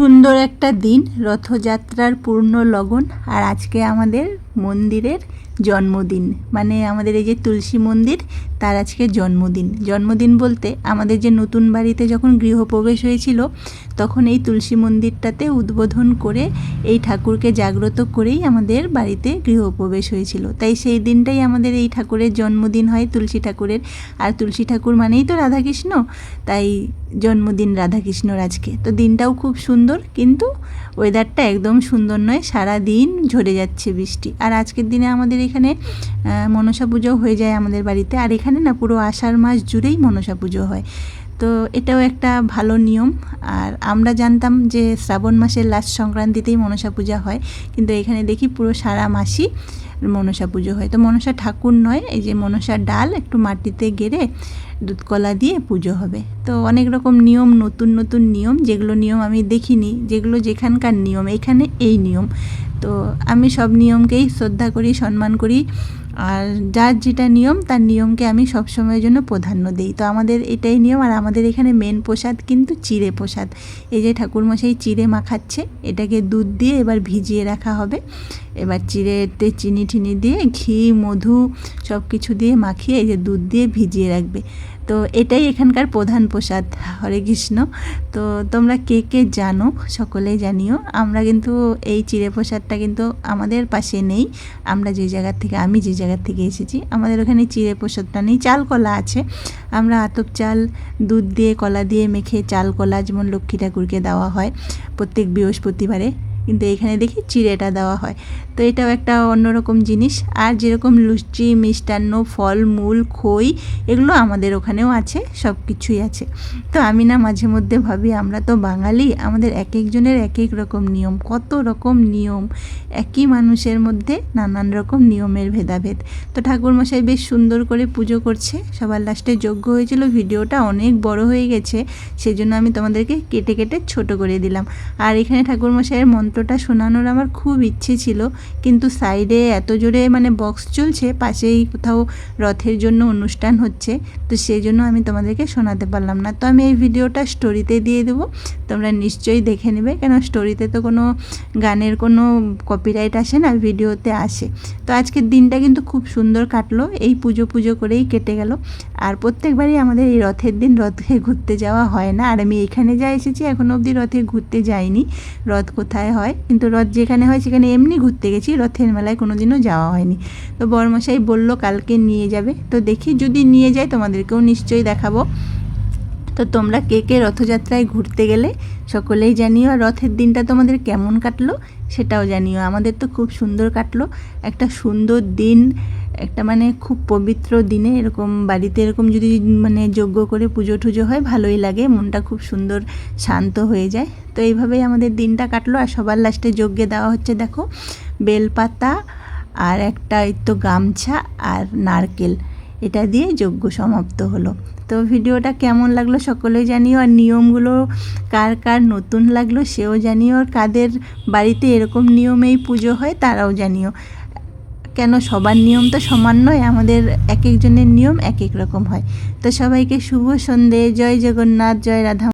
সুন্দর একটা দিন রথযাত্রার পূর্ণ লগন আর আজকে আমাদের মন্দিরের জন্মদিন। মানে আমাদের এই যে তুলসী মন্দির, তার আজকে জন্মদিন। জন্মদিন বলতে আমাদের যে নতুন বাড়িতে যখন গৃহপ্রবেশ হয়েছিল, তখন এই তুলসী মন্দিরটাতে উদ্বোধন করে এই ঠাকুরকে জাগ্রত করেই আমাদের বাড়িতে গৃহপ্রবেশ হয়েছিল। তাই সেই দিনটাই আমাদের এই ঠাকুরের জন্মদিন হয়, তুলসী ঠাকুরের। আর তুলসী ঠাকুর মানেই তো রাধাকৃষ্ণ, তাই জন্মদিন রাধাকৃষ্ণর আজকে। তো দিনটাও খুব সুন্দর, কিন্তু ওয়েদারটা একদম সুন্দর নয় সারা দিন ঝরে যাচ্ছে বৃষ্টি। আর আজকের দিনে আমাদের এখানে মনসা পুজো হয়ে যায় আমাদের বাড়িতে। আর এখানে না পুরো আষাঢ় মাস জুড়েই মনসা পুজো হয়। তো এটাও একটা ভালো নিয়ম। আর আমরা জানতাম যে শ্রাবণ মাসের লাস্ট সংক্রান্তিতেই মনসা পূজা হয়। কিন্তু এখানে দেখি পুরো সারা মাসই মনসা পুজো হয়। তো মনসা ঠাকুর নয়, এই যে মনসা ডাল একটু মাটিতে গেড়ে দুধকলা দিয়ে পুজো হবে। তো অনেক রকম নিয়ম, নতুন নতুন নিয়ম, যেগুলো নিয়ম আমি দেখিনি, যেগুলো যেখানকার নিয়ম, এখানে এই নিয়ম। তো আমি সব নিয়মকেই শ্রদ্ধা করি, সম্মান করি, আর যার যেটা নিয়ম, তার নিয়মকে আমি সব সময়ের জন্য প্রাধান্য দিই। তো আমাদের এটাই নিয়ম, আর আমাদের এখানে মেন প্রসাদ কিন্তু চিড়ে প্রসাদ। এই যে ঠাকুরমশাই চিড়ে মাখাচ্ছে, এটাকে দুধ দিয়ে এবার ভিজিয়ে রাখা হবে। এবার চিড়েতে চিনি ঠিনি দিয়ে, ঘি, মধু সব কিছু দিয়ে মাখিয়ে এই যে দুধ দিয়ে ভিজিয়ে রাখবে। তো এটাই এখানকার প্রধান প্রসাদ, হরে কৃষ্ণ। তো তোমরা কে কে জানো সকলেই জানিও। আমরা কিন্তু এই চিড়ে প্রসাদটা কিন্তু আমাদের পাশে নেই। আমরা যে জায়গার থেকে, আমি যে জায়গার থেকে এসেছি, আমাদের ওখানে চিড়ে প্রসাদটা নেই চাল কলা আছে। আমরা আতপ চাল, দুধ দিয়ে, কলা দিয়ে মেখে চাল কলা যেমন লক্ষ্মী ঠাকুরকে দেওয়া হয় প্রত্যেক বৃহস্পতিবারে। কিন্তু এখানে দেখি চিড়েটা দেওয়া হয়। তো এটাও একটা অন্যরকম জিনিস। আর যেরকম লুচি, মিষ্টান্ন, ফল, মূল, খই, এগুলো আমাদের ওখানেও আছে সব কিছুই আছে। তো আমি না মাঝে মধ্যে ভাবি, আমরা তো বাঙালি, আমাদের এক একজনের এক এক রকম নিয়ম, কত রকম নিয়ম, একই মানুষের মধ্যে নানান রকম নিয়মের ভেদাভেদ। তো ঠাকুরমশাই বেশ সুন্দর করে পুজো করছে, সবার লাস্টে যোগ্য হয়েছিল, ভিডিওটা অনেক বড় হয়ে গেছে, সেজন্য আমি তোমাদেরকে কেটে কেটে ছোট করে দিলাম। আর এখানে ঠাকুরমশাইয়ের মন্ত্রটা শোনানোর আমার খুব ইচ্ছে ছিল কিন্তু সাইডে এত জোরে মানে বক্স চলছে, পাশেই কোথাও রথের জন্য অনুষ্ঠান হচ্ছে। তো সেই জন্য আমি তোমাদেরকে শোনাতে পারলাম না। তো আমি এই ভিডিওটা স্টোরিতে দিয়ে দেবো। তোমরা নিশ্চয়ই দেখে নেবে, কেন স্টোরিতে তো কোনো গানের কোনো কপিরাইট আসে না, ভিডিওতে আসে। তো আজকের দিনটা কিন্তু খুব সুন্দর কাটলো, এই পুজো পুজো করেই কেটে গেল। আর প্রত্যেকবারই আমাদের এই রথের দিন রথে ঘুরতে যাওয়া হয় না। আর আমি এখানে যা এসেছি এখনও অবধি রথে ঘুরতে যাইনি। রথ কোথায় হয়? কিন্তু রথ যেখানে হয়, সেখানে এমনি ঘুরতে গেছি, রথের মেলায় কোনো দিনও যাওয়া হয়নি। তো বড়মশাই বলল কালকে নিয়ে যাবে। তো দেখি যদি নিয়ে যায় তোমাদেরকেও নিশ্চয়ই দেখাবো। তো তোমরা কে কে রথযাত্রায় ঘুরতে গেলে সকলেই জানিও। আর রথের দিনটা তোমাদের কেমন কাটলো সেটাও জানিও। আমাদের তো খুব সুন্দর কাটলো। একটা সুন্দর দিন, একটা মানে খুব পবিত্র দিনে। এরকম বাড়িতে এরকম যদি মানে যজ্ঞ করে পুজো টুজো হয়, ভালোই লাগে। মনটা খুব সুন্দর, শান্ত হয়ে যায়। তো এইভাবেই আমাদের দিনটা কাটলো। আর সবার লাস্টে যজ্ঞে দেওয়া হচ্ছে, দেখো। বেলপাতা আর একটা এই তো গামছা আর নারকেল। এটা দিয়ে যজ্ঞ সমাপ্ত হলো। তো ভিডিওটা কেমন লাগল সকলেই জানিও। আর নিয়মগুলো কার কার নতুন লাগল সেও জানিও। আর কাদের বাড়িতে এরকম নিয়মেই পুজো হয় তারাও জানিও। কেন সবার নিয়ম তো সমান নয়, আমাদের এক একজনের নিয়ম এক এক রকম হয়। তো সবাইকে শুভ সন্ধে জয় জগন্নাথ, জয় রাধা